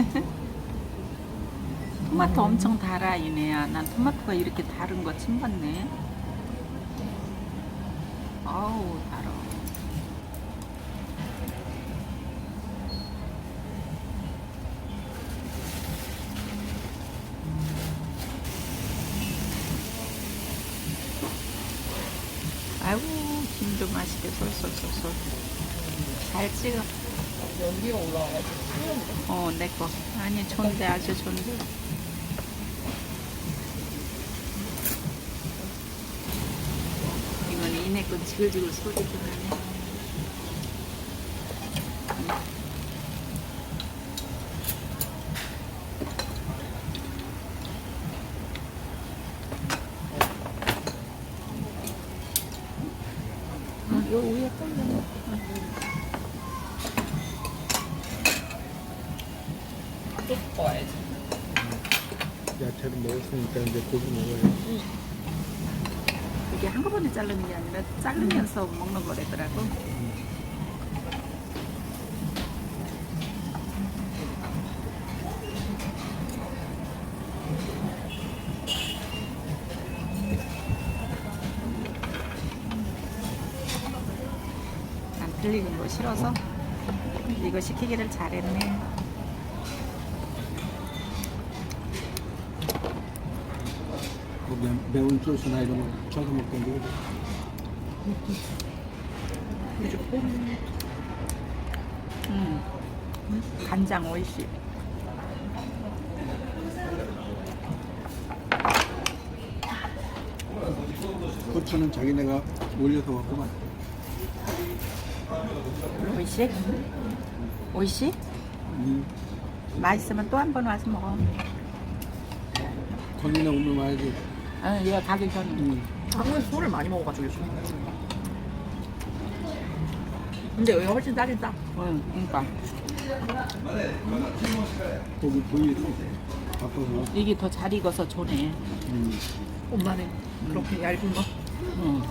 토마토 엄청 달아 이네야. 난 토마토가 이렇게 다른 거 처음 봤네. 아우 달아. 아이고 김도 맛있게 솔솔솔솔 잘 찍어. 연기가 올라와가지고 어, 내 거. 아니, 좋은데, 아주 좋은데. 이건 이내 건 지글지글 소리도 나네. 어, 요 위에 던져. 또 먹어야지. 야채를 먹었으니까 이제 고기 먹어야지. 이게 한꺼번에 자르는 게 아니라 자르면서 먹는 거래더라고. 안 틀리는 거 싫어서 이거 시키기를 잘했네. 뭐 매, 매운 소스나 이런 거 쳐서 먹던데. 음. 간장 오이시. 고추는 자기네가 올려서 왔구만. 오이시? 오이시? 음, 맛있으면 또 한 번 와서 먹어. 건이나 오면 와야지. 아, 얘가 가기 전에. 음. 한국에서 소를 많이 먹어가지고 요즘. 근데 여기가 훨씬 쌀이 싸. 응, 그러니까 고기 부위 바꿔서. 이게 더 잘 익어서 좋네. 음. 엄마는 그렇게 얇은 거. 응.